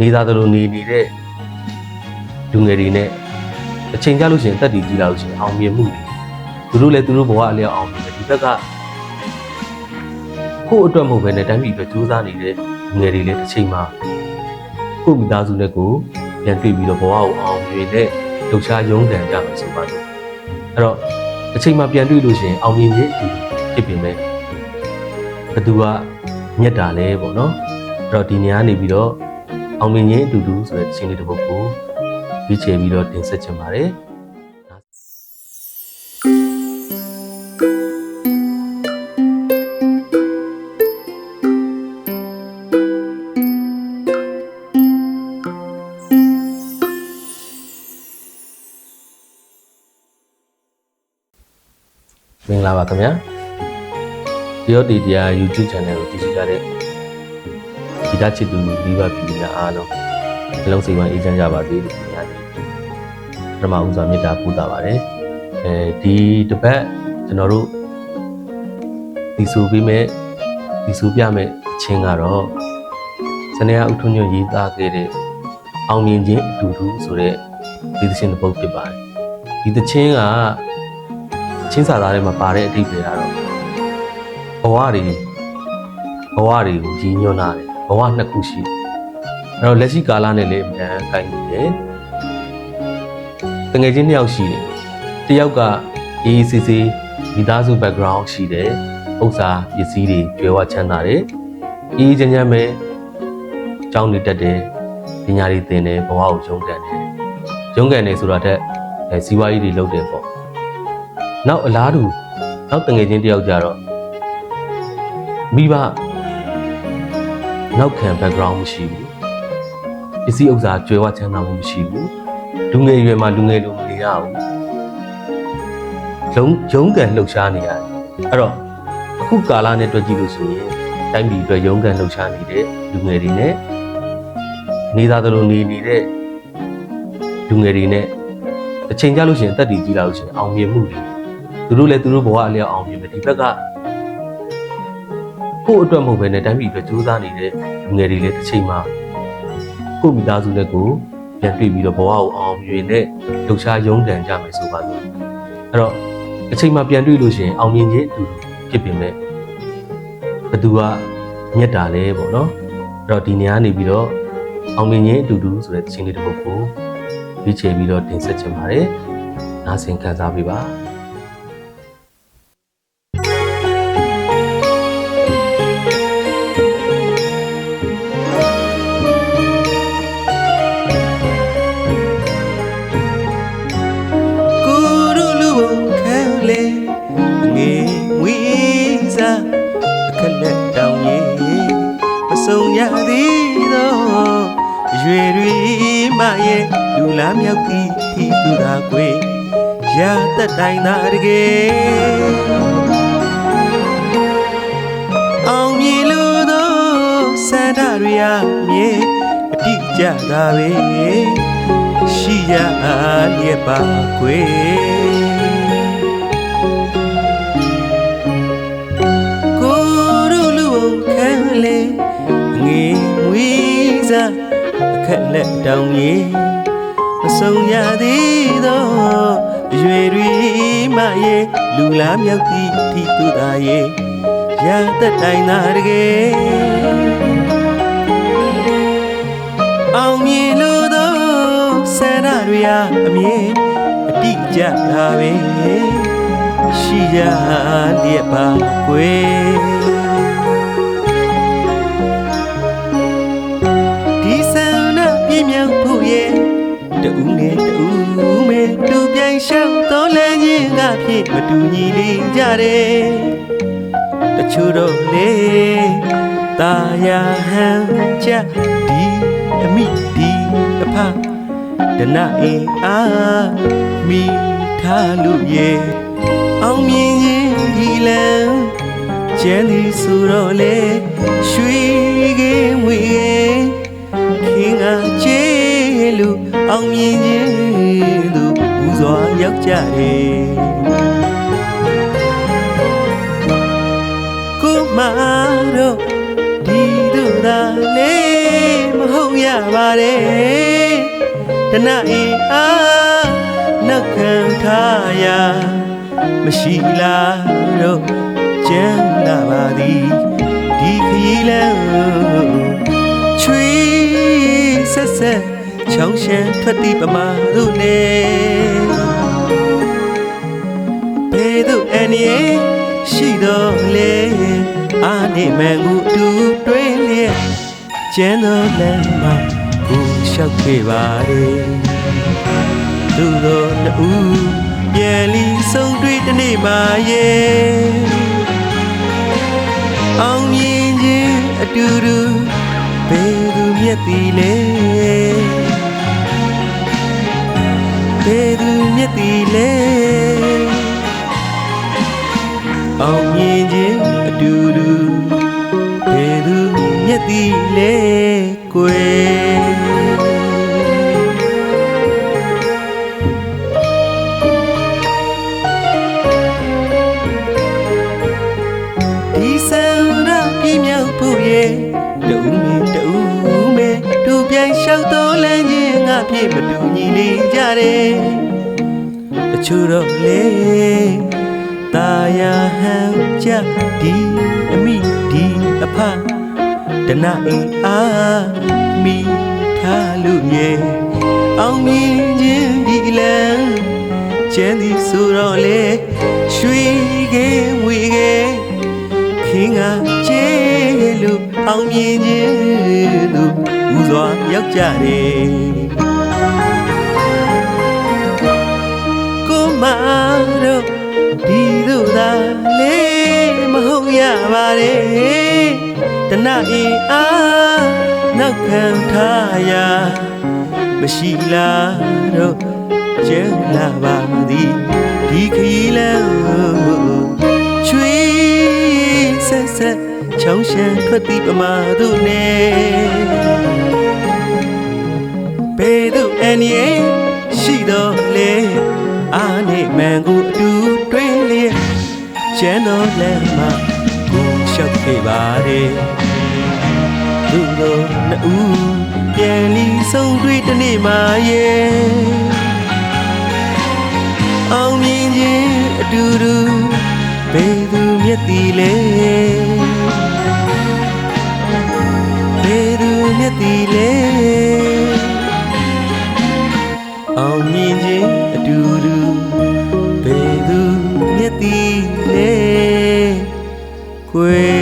နေသားသလိုနေနေတဲ့လူငယ်တွေနဲ့အချိန်ကြလို့ရှိရင်တက်တည်ကြည့်လာလို့ရှိရင်အောင်မြင်မှုတွေသူတို့လည်းသူတို့ဘဝအလျောက်အောင်မြင်တယ်ဒီဘက်ကကိုယ့်အတွက်မဟုတ်ဘဲနဲ့တိုင်းပြည်အတွက်ကြိုးစားနေတဲ့လူငယ်တွေလည်းတစ်ချိန်မှာကိုယ့်မိသားစုနဲ့ကိုယ်ပြန်တွေ့ပြီးတော့ဘဝကိုအောင်မြင်တဲ့လှုပ်ရှားရုန်းကန်ကြမယ်ဆိုပါတော့အဲ့တော့တစ်ချိန်မှာပြန်တွေ့လို့ရှိရင်အောင်မြင်ခြင်းအတူဖြစ်ပြင်မဲ့ဘသူကမြတ်တာလဲပေါ့နော်အဲ့တော့ဒီနေရာနေပြီးတော့ အောင်မြင်ခြင်းအတူတူဆိုတဲ့ချင်းလေးတစ်ပုဒ်ကိုရွေးချယ်ပြီးတော့တင်ဆက်ချင်ပါတယ်မင်္ဂလာပါခင်ဗျာဒီရောဒီတရား YouTube channel ကိုကြည့်ကြတဲ့ ဒီတချစ်သူမိဘပြည်သူများအားလုံးအလုံးစုံပါအေးချမ်းကြပါစေလို့ပြောရတယ်ပထမဦးစွာမေတ္တာပို့တာပါတယ်အဲဒီတစ်ပတ်ကျွန်တော်တို့ဒီဆိုပေးမဲ့ဒီဆိုပြမဲ့အချင်းကတော့စနေရဥထုံညွန့်ရေးသားခဲ့တဲ့အောင်မြင်ခြင်းအတူတူဆိုတဲ့ဒီသချင်းတစ်ပုဒ်ဖြစ်ပါတယ်ဒီသချင်းကချင်းစာသားထဲမှာပါတဲ့အဓိပ္ပာယ်ကတော့ဘဝတွေဘဝတွေကိုရည်ညွှန်းတာတယ် ဘဝနှစ်ခုရှိတယ်အဲ့တော့လက်ရှိကာလနဲ့လည်းအမှန်ကိုင်းနေတယ်တငယ်ချင်းတစ်ယောက်ရှိတယ်တစ်ယောက်ကအေးအေးဆေးဆေးမိသားစု background ရှိတယ်ဥစ္စာပစ္စည်းတွေကျွဲဝချမ်းသာတယ်အေးအေးချမ်းချမ်းပဲကြောင်းနေတတ်တယ်ပညာတွေသင်တယ်ဘဝကိုရုန်းကန်တယ်ရုန်းကန်တယ်ဆိုတာတက်အဲစီးပွားရေးတွေလုပ်တယ်ပေါ့နောက်အလားတူနောက်တငယ်ချင်းတယောက်ကြတော့မိဘ နောက်ခံ background မရှိဘူးပစ္စည်းဥစ္စာကျွဲဝချမ်းသာမှုမရှိဘူးလူငယ်ရွယ်မှာလူငယ်လိုမနေရဘူးရုံရုံးကန်လှုပ်ရှားနေရတယ်အဲ့တော့အခုကာလနဲ့တွေ့ကြည့်လို့ဆိုရင်တိုင်းပြည်အတွက်ရုံးကန်လှုပ်ရှားနေတဲ့လူငယ်တွေနဲ့နေသားသလိုနေနေတဲ့လူငယ်တွေနဲ့အချိန်ကြလို့ရှိရင်တက်တည်ကြည့်လာလို့ရှိရင်အောင်မြင်မှုတွေသူတို့လည်းသူတို့ဘဝအလျောက်အောင်မြင်မယ်ဒီဘက်က ကိုယ့်အတွက်မဟုတ်ဘဲနဲ့တိုင်းပြည်အတွက်ကြိုးစားနေတဲ့လူငယ်တွေလည်းတစ်ချိန်မှာကိုယ့်မိသားစုနဲ့ကိုယ်ပြန်တွေ့ပြီးတော့ဘဝကိုအောင်မြင်တဲ့လှုပ်ရှားရုန်းကန်ကြမယ်ဆိုပါလို့အဲ့တော့အချိန်မှာပြန်တွေ့လို့ရှိရင်အောင်မြင်ခြင်းအတူတူဖြစ်ပြင်မဲ့ဘသူကမြတ်တာလဲပေါ့နော်အဲ့တော့ဒီနေရာနေပြီးတော့အောင်မြင်ခြင်းအတူတူဆိုတဲ့သချင်းလေးတစ်ပုဒ်ကိုရွေးချယ်ပြီးတော့တင်ဆက်ချင်ပါတယ်နားဆင်ခံစားပေးပါ မရဲ့လူလားမြောက်သည်ထီသူသာကွေရာသက်တိုင်းသာတကယ်အောင်မြင်လို့သောစန္ဒတွေအမြဲအတိကျတာပဲရှိရလျက်ပါကွယ်ကိုရူလူခံလေငေမွေးစားအ ခက်လက်တောင်ရေမဆုံရသေးတော့အရွယ်တွေမရဲ့လူလားမြောက်သည်ထိသူသာရဲ့ရသက်တိုင်းသာတကယ်အောင်မြင်လို့သောဆန္ဒတွေအမြဲအတိအကျတာပဲရှိရလျက်ပါကွယ် ချို့တော့လေတာယာဟန်ချက်ဒီအမိဒီအဖဒနာအေးအားမိထားလို့ရဲ့အောင်မြင်ခြင်းဒီလံကျန်ဒီဆိုတော့လေရွှေကင်းဝေခင်ကချေလူအောင်မြင်ခြင်းသူပူစွာရောက်ကြတယ် တော့ဒီတို့သာလေမဟုတ်ရပါတယ်တနအင်းအားနောက်ခံထားရမရှိလားတော့ကျမ်းလာပါသည်ဒီခရီးလမ်းချွေးဆက်ဆက်ချောင်းရှမ်းထွက်သည်ပမာတို့နေဘယ်သို့အန်ရဲ့ရှိတော်လေ အာနေမန်ကိုအတူတွဲလျက်ကျန်းတော်လမ်းမှာကိုလျှောက်ခဲ့ပါတယ်သူတို့နှစ်ဦးပြန်လီဆုံးတွေ့တစ်နေ့မှာရဲ့အောင်မြင်ခြင်းအတူတူဘယ်သူမြတ်သည်လဲဘယ်သူမြတ်သည်လဲအောင်မြင်ခြင်းအတူတူဘယ်သူမြတ် သည်လဲကွယ်ဒီဆန္ဒပြည့်မြောက်ဖို့ရဲ့တူမင်းတူမဲတူပြိုင်လျှောက်တော်လမ်းချင်းငါပြေမတူညီနေကြတယ်တချို့တော့လေတာယာဟန်ကြဒီအမိဒီအဖ တနအင်းအားမိထားလို့ရဲ့အောင်မြင်ခြင်းဒီလမ်းကျန်းသည်ဆိုတော့လေရွှေကေဝေကေခင်ကချေလို့အောင်မြင်ခြင်းလို့ဦးစွာရောက်ကြတယ်ကိုမတို့ဒီတို့သာလေးမဟုတ်ရပါတယ် တနအင်းအားနောက်ခံထားရမရှိလားတော့ကျဲလာပါသည်ဒီခရီးလမ်းချွေးဆက်ဆက်ချောင်းရှမ်းထွက်သည်ပမာတို့နေဘယ်သို့အန်ရဲ့ရှိတော်လေအာနေမန်ကိုအတူတွဲလျက်ကျန်းတော်လမ်းမှာ ရှောက်ခဲ့ပါတယ်သူတို့နှစ်ဦးပြန်လီဆုံတွေ့တနေ့မှာရဲ့အောင်မြင်ခြင်းအတူတူဘယ်သူမျက်တည်လဲဘယ်သူမျက်တည်လဲအောင်မြင်ခြင်းအတူတူဘယ်သူမျက်တည် 归。